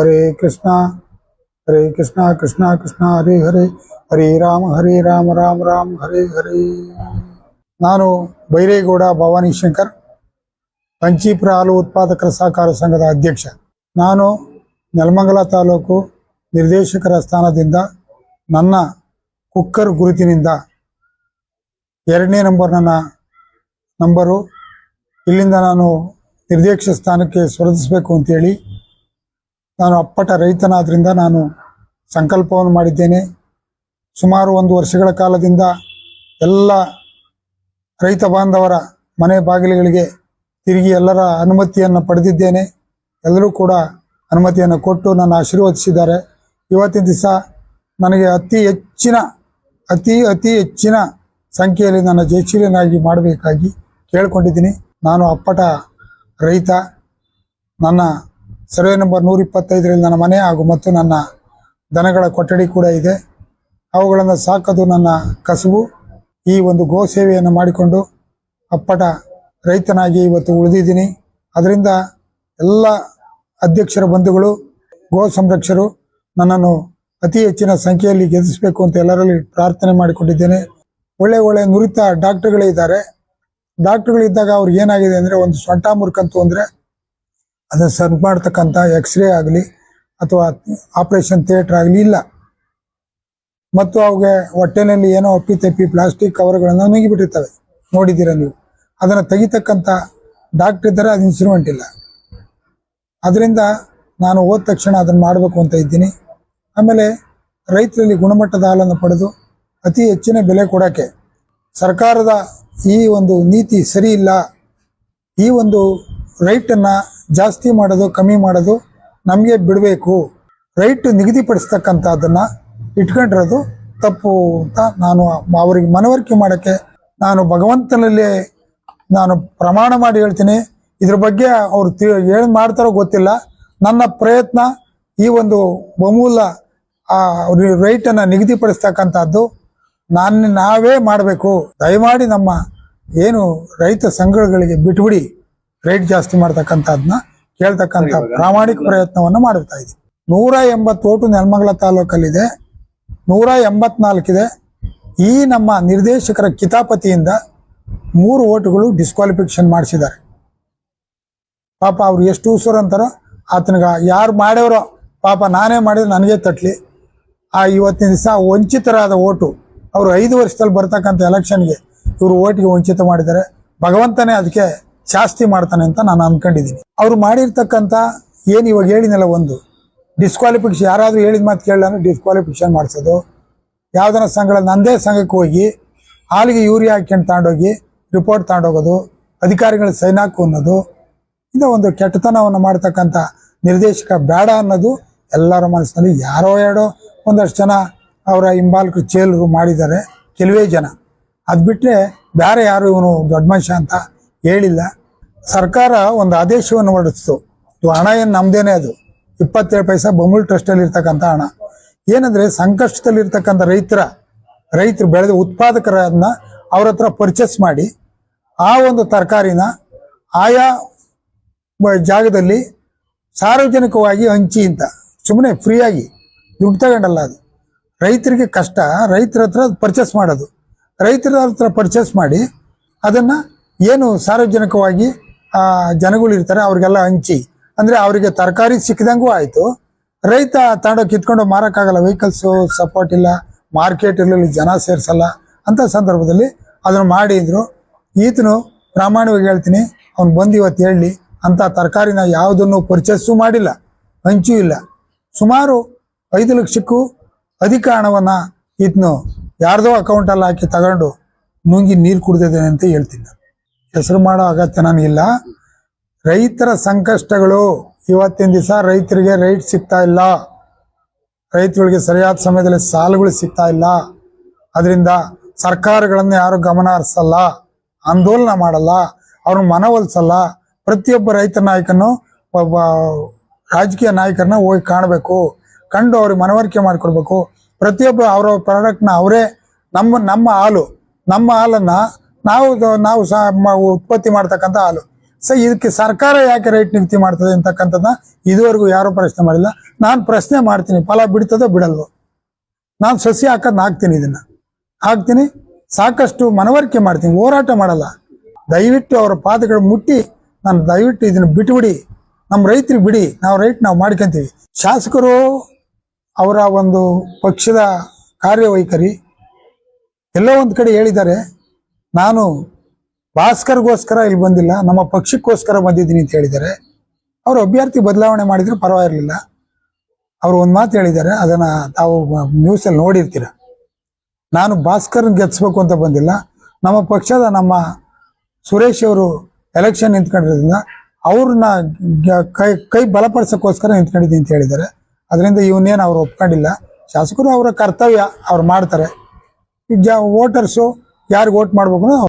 ಹರೇ ಕೃಷ್ಣ ಹರೇ ಕೃಷ್ಣ ಕೃಷ್ಣ ಕೃಷ್ಣ, ಹರೇ ಹರೇ ಹರೇ ರಾಮ ಹರೇ ರಾಮ ರಾಮ ರಾಮ, ಹರೇ ಹರೇ. ನಾನು ಬೈರೇಗೌಡ ಭವಾನಿ ಶಂಕರ್ ಪಂಚೀಪುರ ಹಾಲು ಉತ್ಪಾದಕರ ಸಹಕಾರ ಸಂಘದ ಅಧ್ಯಕ್ಷ. ನಾನು ನೆಲಮಂಗಲ ತಾಲೂಕು ನಿರ್ದೇಶಕರ ಸ್ಥಾನದಿಂದ ನನ್ನ ಕುಕ್ಕರ್ ಗುರುತಿನಿಂದ ಎರಡನೇ ನಂಬರ್ ನನ್ನ ನಂಬರು ಇಲ್ಲಿಂದ ನಾನು ನಿರ್ದೇಶಕ ಸ್ಥಾನಕ್ಕೆ ಸ್ಪರ್ಧಿಸಬೇಕು ಅಂತೇಳಿ ನಾನು ಅಪ್ಪಟ ರೈತನಾದ್ರಿಂದ ನಾನು ಸಂಕಲ್ಪವನ್ನು ಮಾಡಿದ್ದೇನೆ. ಸುಮಾರು ಒಂದು ವರ್ಷಗಳ ಕಾಲದಿಂದ ಎಲ್ಲ ರೈತ ಬಾಂಧವರ ಮನೆ ಬಾಗಿಲುಗಳಿಗೆ ತಿರುಗಿ ಎಲ್ಲರ ಅನುಮತಿಯನ್ನು ಪಡೆದಿದ್ದೇನೆ. ಎಲ್ಲರೂ ಕೂಡ ಅನುಮತಿಯನ್ನು ಕೊಟ್ಟು ನನ್ನ ಆಶೀರ್ವದಿಸಿದ್ದಾರೆ. ಇವತ್ತಿನ ದಿವಸ ನನಗೆ ಅತಿ ಹೆಚ್ಚಿನ, ಅತಿ ಅತಿ ಹೆಚ್ಚಿನ ಸಂಖ್ಯೆಯಲ್ಲಿ ನನ್ನ ಜಯಶೀಲನಾಗಿ ಮಾಡಬೇಕಾಗಿ ಕೇಳ್ಕೊಂಡಿದ್ದೀನಿ. ನಾನು ಅಪ್ಪಟ ರೈತ. ನನ್ನ ಸರ್ವೆ ನಂಬರ್ ನೂರ ಇಪ್ಪತ್ತೈದರಲ್ಲಿ ನನ್ನ ಮನೆ ಹಾಗೂ ಮತ್ತು ನನ್ನ ದನಗಳ ಕೊಠಡಿ ಕೂಡ ಇದೆ. ಅವುಗಳನ್ನು ಸಾಕೋದು ನನ್ನ ಕಸುಬು. ಈ ಒಂದು ಗೋ ಸೇವೆಯನ್ನು ಮಾಡಿಕೊಂಡು ಅಪ್ಪಟ ರೈತನಾಗಿ ಇವತ್ತು ಉಳಿದಿದ್ದೀನಿ. ಅದರಿಂದ ಎಲ್ಲ ಅಧ್ಯಕ್ಷರ ಬಂಧುಗಳು, ಗೋ ಸಂರಕ್ಷರು ನನ್ನನ್ನು ಅತಿ ಹೆಚ್ಚಿನ ಸಂಖ್ಯೆಯಲ್ಲಿ ಗೆಲ್ಲಿಸಬೇಕು ಅಂತ ಎಲ್ಲರಲ್ಲಿ ಪ್ರಾರ್ಥನೆ ಮಾಡಿಕೊಂಡಿದ್ದೇನೆ. ಒಳ್ಳೆ ಒಳ್ಳೆ ನುರಿತ ಡಾಕ್ಟರ್ಗಳೇ ಇದ್ದಾರೆ. ಡಾಕ್ಟರ್ಗಳಿದ್ದಾಗ ಅವ್ರಿಗೆ ಏನಾಗಿದೆ ಅಂದರೆ ಒಂದು ಸೊಂಟ ಮುರ್ಕಂತು ಅಂದರೆ ಅದನ್ನು ಸರ್ ಮಾಡ್ತಕ್ಕಂಥ ಎಕ್ಸ್ರೇ ಆಗಲಿ ಅಥವಾ ಆಪರೇಷನ್ ಥಿಯೇಟರ್ ಆಗಲಿ ಇಲ್ಲ. ಮತ್ತು ಅವುಗೆ ಹೊಟ್ಟೆನಲ್ಲಿ ಏನೋ ಅಪ್ಪಿ ತಪ್ಪಿ ಪ್ಲಾಸ್ಟಿಕ್ ಕವರ್ಗಳನ್ನು ನುಗ್ಗಿಬಿಟ್ಟಿರ್ತವೆ ನೋಡಿದ್ದೀರ ನೀವು? ಅದನ್ನು ತೆಗಿತಕ್ಕಂಥ ಡಾಕ್ಟರ್ ಇದ್ದಾರೆ ಅದು ಇನ್ಸ್ಟ್ರೂಮೆಂಟ್ ಇಲ್ಲ. ಅದರಿಂದ ನಾನು ಹೋದ ತಕ್ಷಣ ಅದನ್ನು ಮಾಡಬೇಕು ಅಂತ ಇದ್ದೀನಿ. ಆಮೇಲೆ ರೈತರಲ್ಲಿ ಗುಣಮಟ್ಟದ ಹಾಲನ್ನು ಪಡೆದು ಅತಿ ಹೆಚ್ಚಿನ ಬೆಲೆ ಕೊಡೋಕ್ಕೆ ಸರ್ಕಾರದ ಈ ಒಂದು ನೀತಿ ಸರಿ ಇಲ್ಲ. ಈ ಒಂದು ರೈಟನ್ನು ಜಾಸ್ತಿ ಮಾಡೋದು, ಕಮ್ಮಿ ಮಾಡೋದು ನಮಗೆ ಬಿಡಬೇಕು. ರೈಟ್ ನಿಗದಿಪಡಿಸ್ತಕ್ಕಂಥದ್ದನ್ನು ಇಟ್ಕೊಂಡಿರೋದು ತಪ್ಪು ಅಂತ ನಾನು ಅವರಿಗೆ ಮನವರಿಕೆ ಮಾಡೋಕ್ಕೆ ನಾನು ಭಗವಂತನಲ್ಲಿ ನಾನು ಪ್ರಮಾಣ ಮಾಡಿ ಹೇಳ್ತೀನಿ. ಇದ್ರ ಬಗ್ಗೆ ಅವರು ತಿ, ಏನು ಮಾಡ್ತಾರೋ ಗೊತ್ತಿಲ್ಲ. ನನ್ನ ಪ್ರಯತ್ನ ಈ ಒಂದು ಬಮೂಲ ಆ, ರೈಟನ್ನು ನಿಗದಿಪಡಿಸ್ತಕ್ಕಂಥದ್ದು ನಾನು, ನಾವೇ ಮಾಡಬೇಕು. ದಯಮಾಡಿ ನಮ್ಮ ಏನು ರೈತ ಸಂಘಗಳಿಗೆ ಬಿಟ್ಬಿಡಿ. ರೇಟ್ ಜಾಸ್ತಿ ಮಾಡ್ತಕ್ಕಂಥದ್ದನ್ನ ಕೇಳ್ತಕ್ಕಂಥ ಪ್ರಾಮಾಣಿಕ ಪ್ರಯತ್ನವನ್ನು ಮಾಡ್ತಾ ಇದ್ದೀವಿ ನೂರ ಎಂಬತ್ತು ಓಟು ನೆಲಮಂಗಲ ತಾಲೂಕಲ್ಲಿದೆ. ನೂರ ಎಂಬತ್ನಾಲ್ಕಿದೆ. ಈ ನಮ್ಮ ನಿರ್ದೇಶಕರ ಕಿತಾಪತಿಯಿಂದ ಮೂರು ಓಟುಗಳು ಡಿಸ್ಕ್ವಾಲಿಫಿಕೇಶನ್ ಮಾಡಿಸಿದ್ದಾರೆ. ಪಾಪ ಅವ್ರು ಎಷ್ಟು ಉಸಿರು ಅಂತಾರೋ, ಆತನಿಗ ಯಾರು ಮಾಡ್ಯವರೋ, ಪಾಪ ನಾನೇ ಮಾಡಿದ್ರೆ ನನಗೆ ತಟ್ಲಿ. ಆ ಇವತ್ತಿನ ದಿವಸ ವಂಚಿತರಾದ ಓಟು, ಅವರು ಐದು ವರ್ಷದಲ್ಲಿ ಬರ್ತಕ್ಕಂಥ ಎಲೆಕ್ಷನ್ಗೆ ಇವರು ಓಟಿಗೆ ವಂಚಿತ ಮಾಡಿದ್ದಾರೆ. ಭಗವಂತನೇ ಅದಕ್ಕೆ ಶಾಸ್ತಿ ಮಾಡ್ತಾನೆ ಅಂತ ನಾನು ಅನ್ಕೊಂಡಿದ್ದೀನಿ. ಅವ್ರು ಮಾಡಿರ್ತಕ್ಕಂಥ ಏನು ಇವಾಗ ಹೇಳಿನಲ್ಲ ಒಂದು ಡಿಸ್ಕ್ವಾಲಿಫಿಕೇಶನ್ ಯಾರಾದರೂ ಹೇಳಿದ ಮಾತು ಕೇಳಲ್ಲ ಅಂದ್ರೆ ಡಿಸ್ಕ್ವಾಲಿಫಿಕೇಶನ್ ಮಾಡಿಸೋದು. ಯಾವ್ದಾರ ಸಂಘಗಳ ನಂದೇ ಸಂಘಕ್ಕೆ ಹೋಗಿ, ಹಾಲಿಗೆ ಯೂರಿಯಾ ಹಾಕ್ಕೊಂಡು ತಗೊಂಡೋಗಿ ರಿಪೋರ್ಟ್ ತಗೊಂಡೋಗೋದು ಅಧಿಕಾರಿಗಳ ಸೈನ್ ಹಾಕು ಅನ್ನೋದು ಇನ್ನು ಒಂದು ಕೆಟ್ಟತನವನ್ನು ಮಾಡ್ತಕ್ಕಂಥ ನಿರ್ದೇಶಕ ಬೇಡ ಅನ್ನೋದು ಎಲ್ಲರ ಮನಸ್ಸಿನಲ್ಲಿ ಯಾರೋ ಯಾರೋ ಒಂದಷ್ಟು ಜನ ಅವರ ಹಿಂಬಾಲಕರು ಚೇಲರು ಮಾಡಿದ್ದಾರೆ, ಕೆಲವೇ ಜನ. ಅದು ಬಿಟ್ಟರೆ ಬೇರೆ ಯಾರು ಇವನು ದೊಡ್ಡ ಮನುಷ್ಯ ಅಂತ ಹೇಳಿಲ್ಲ. ಸರ್ಕಾರ ಒಂದು ಆದೇಶವನ್ನು ಹೊರಡಿಸ್ತು. ಇದು ಹಣ ಏನು ನಮ್ದೇನೆ ಅದು. ಇಪ್ಪತ್ತೇಳು ಪೈಸಾ ಬೊಮ್ಮಲ್ ಟ್ರಸ್ಟಲ್ಲಿ ಇರ್ತಕ್ಕಂಥ ಹಣ. ಏನಂದ್ರೆ ಸಂಕಷ್ಟದಲ್ಲಿರ್ತಕ್ಕಂಥ ರೈತರ, ರೈತರು ಬೆಳೆದ ಉತ್ಪಾದಕರನ್ನ ಅವ್ರ ಹತ್ರ ಪರ್ಚೇಸ್ ಮಾಡಿ, ಆ ಒಂದು ತರಕಾರಿನ ಆಯಾ ಜಾಗದಲ್ಲಿ ಸಾರ್ವಜನಿಕವಾಗಿ ಹಂಚಿ ಅಂತ. ಸುಮ್ಮನೆ ಫ್ರೀಯಾಗಿ ದುಡ್ಡು ತಗೊಂಡಲ್ಲ ಅದು. ರೈತರಿಗೆ ಕಷ್ಟ. ರೈತರ ಹತ್ರ ಪರ್ಚೇಸ್ ಮಾಡೋದು. ರೈತರ ಹತ್ರ ಪರ್ಚೇಸ್ ಮಾಡಿ ಅದನ್ನು ಏನು ಸಾರ್ವಜನಿಕವಾಗಿ ಜನಗಳು ಇರ್ತಾರೆ, ಅವ್ರಿಗೆಲ್ಲ ಹಂಚಿ. ಅಂದರೆ ಅವರಿಗೆ ತರಕಾರಿ ಸಿಕ್ಕಿದಂಗೂ ಆಯಿತು. ರೈತ ತಗೊಂಡೋಗಿ ಕಿತ್ಕೊಂಡು ಮಾರೋಕ್ಕಾಗಲ್ಲ ವೆಹಿಕಲ್ಸು ಸಪೋರ್ಟ್ ಇಲ್ಲ ಮಾರ್ಕೆಟ್ ಇರಲಿಲ್ಲ, ಜನ ಸೇರಿಸಲ್ಲ ಅಂತ ಸಂದರ್ಭದಲ್ಲಿ ಅದನ್ನು ಮಾಡಿದ್ರು. ಈತನು ಪ್ರಾಮಾಣಿಕವಾಗಿ ಹೇಳ್ತೀನಿ, ಅವ್ನು ಬಂದು ಇವತ್ತು ಹೇಳಿ, ಅಂಥ ತರಕಾರಿನ ಯಾವುದನ್ನು ಪರ್ಚೇಸು ಮಾಡಿಲ್ಲ, ಹಂಚೂ ಇಲ್ಲ. ಸುಮಾರು ಐದು ಲಕ್ಷಕ್ಕೂ ಅಧಿಕ ಹಣವನ್ನು ಈತನು ಯಾರ್ದೋ ಅಕೌಂಟಲ್ಲಿ ಹಾಕಿ ತಗೊಂಡು ನುಂಗಿ ನೀರು ಕುಡ್ದಿದ್ದೇನೆ ಅಂತ ಹೇಳ್ತೀನಿ. ಹೆಸರು ಮಾಡೋ ಅಗತ್ಯ ನಮಗಿಲ್ಲ. ರೈತರ ಸಂಕಷ್ಟಗಳು ಇವತ್ತಿನ ದಿವಸ ರೈತರಿಗೆ ರೈಟ್ ಸಿಗ್ತಾ ಇಲ್ಲ. ರೈತರಿಗೆ ಸರಿಯಾದ ಸಮಯದಲ್ಲಿ ಸಾಲಗಳು ಸಿಗ್ತಾ ಇಲ್ಲ. ಅದರಿಂದ ಸರ್ಕಾರಗಳನ್ನು ಯಾರು ಗಮನ ಹರಿಸಲ್ಲ, ಆಂದೋಲನ ಮಾಡಲ್ಲ, ಅವ್ರನ್ನ ಮನವೊಲಿಸಲ್ಲ. ಪ್ರತಿಯೊಬ್ಬ ರೈತ ನಾಯಕನು ಒಬ್ಬ ರಾಜಕೀಯ ನಾಯಕರನ್ನ ಹೋಗಿ ಕಾಣಬೇಕು, ಕಂಡು ಅವ್ರಿಗೆ ಮನವರಿಕೆ ಮಾಡಿಕೊಡ್ಬೇಕು. ಪ್ರತಿಯೊಬ್ಬ ಅವರ ಪ್ರಾಡಕ್ಟ್ನ ಅವರೇ ನಮ್ಮ ನಮ್ಮ ಹಾಲು, ನಮ್ಮ ಹಾಲನ್ನ ನಾವು ನಾವು ಸಹ ಉತ್ಪತ್ತಿ ಮಾಡ್ತಕ್ಕಂಥ ಹಾಲು. ಸೊ ಇದಕ್ಕೆ ಸರ್ಕಾರ ಯಾಕೆ ರೇಟ್ ನಿಗದಿ ಮಾಡ್ತದೆ ಅಂತಕ್ಕಂಥದ್ದನ್ನ ಇದುವರೆಗೂ ಯಾರು ಪ್ರಶ್ನೆ ಮಾಡಿಲ್ಲ. ನಾನು ಪ್ರಶ್ನೆ ಮಾಡ್ತೀನಿ, ಫಲ ಬಿಡ್ತದೋ ಬಿಡಲ್ವೋ? ನಾನು ಸಸಿ ಹಾಕೋದ್ ಹಾಕ್ತೀನಿ ಇದನ್ನ. ಹಾಕ್ತೀನಿ, ಸಾಕಷ್ಟು ಮನವರಿಕೆ ಮಾಡ್ತೀನಿ, ಹೋರಾಟ ಮಾಡಲ್ಲ. ದಯವಿಟ್ಟು ಅವರ ಪಾದಗಳು ಮುಟ್ಟಿ, ನಾನು ದಯವಿಟ್ಟು ಇದನ್ನ ಬಿಟ್ಬಿಡಿ. ನಮ್ಮ ರೈತರಿಗೆ ಬಿಡಿ, ನಾವು ರೈಟ್ ನಾವು ಮಾಡ್ಕೊಂತೀವಿ. ಶಾಸಕರು ಅವರ ಒಂದು ಪಕ್ಷದ ಕಾರ್ಯವೈಖರಿ ಎಲ್ಲೋ ಒಂದು ಕಡೆ ಹೇಳಿದ್ದಾರೆ ನಾನು ಭಾಸ್ಕರ್ಗೋಸ್ಕರ ಇಲ್ಲಿ ಬಂದಿಲ್ಲ, ನಮ್ಮ ಪಕ್ಷಕ್ಕೋಸ್ಕರ ಬಂದಿದ್ದೀನಿ ಅಂತ ಹೇಳಿದ್ದಾರೆ. ಅವರು ಅಭ್ಯರ್ಥಿ ಬದಲಾವಣೆ ಮಾಡಿದ್ರು, ಪರವಾಗಿರಲಿಲ್ಲ. ಅವರು ಒಂದು ಮಾತು ಹೇಳಿದ್ದಾರೆ, ಅದನ್ನ ತಾವು ನ್ಯೂಸಲ್ಲಿ ನೋಡಿರ್ತೀರ. ನಾನು ಭಾಸ್ಕರ್ ಗೆಲ್ಲಿಸ್ಬೇಕು ಅಂತ ಬಂದಿಲ್ಲ. ನಮ್ಮ ಪಕ್ಷದ ನಮ್ಮ ಸುರೇಶ್ ಅವರು ಎಲೆಕ್ಷನ್ ನಿಂತ್ಕೊಂಡಿರೋದ್ರಿಂದ ಅವ್ರನ್ನ ಕೈ ಕೈ ಬಲಪಡಿಸೋಕ್ಕೋಸ್ಕರ ನಿಂತ್ಕೊಂಡಿದ್ದೀನಿ ಅಂತ ಹೇಳಿದ್ದಾರೆ. ಅದರಿಂದ ಇವನ್ನೇನು ಅವ್ರು ಒಪ್ಕೊಂಡಿಲ್ಲ. ಶಾಸಕರು ಅವರ ಕರ್ತವ್ಯ ಅವ್ರು ಮಾಡ್ತಾರೆ. ಈಗ ವೋಟರ್ಸು ಯಾರಿಗೆ ವೋಟ್ ಮಾಡ್ಬೇಕು?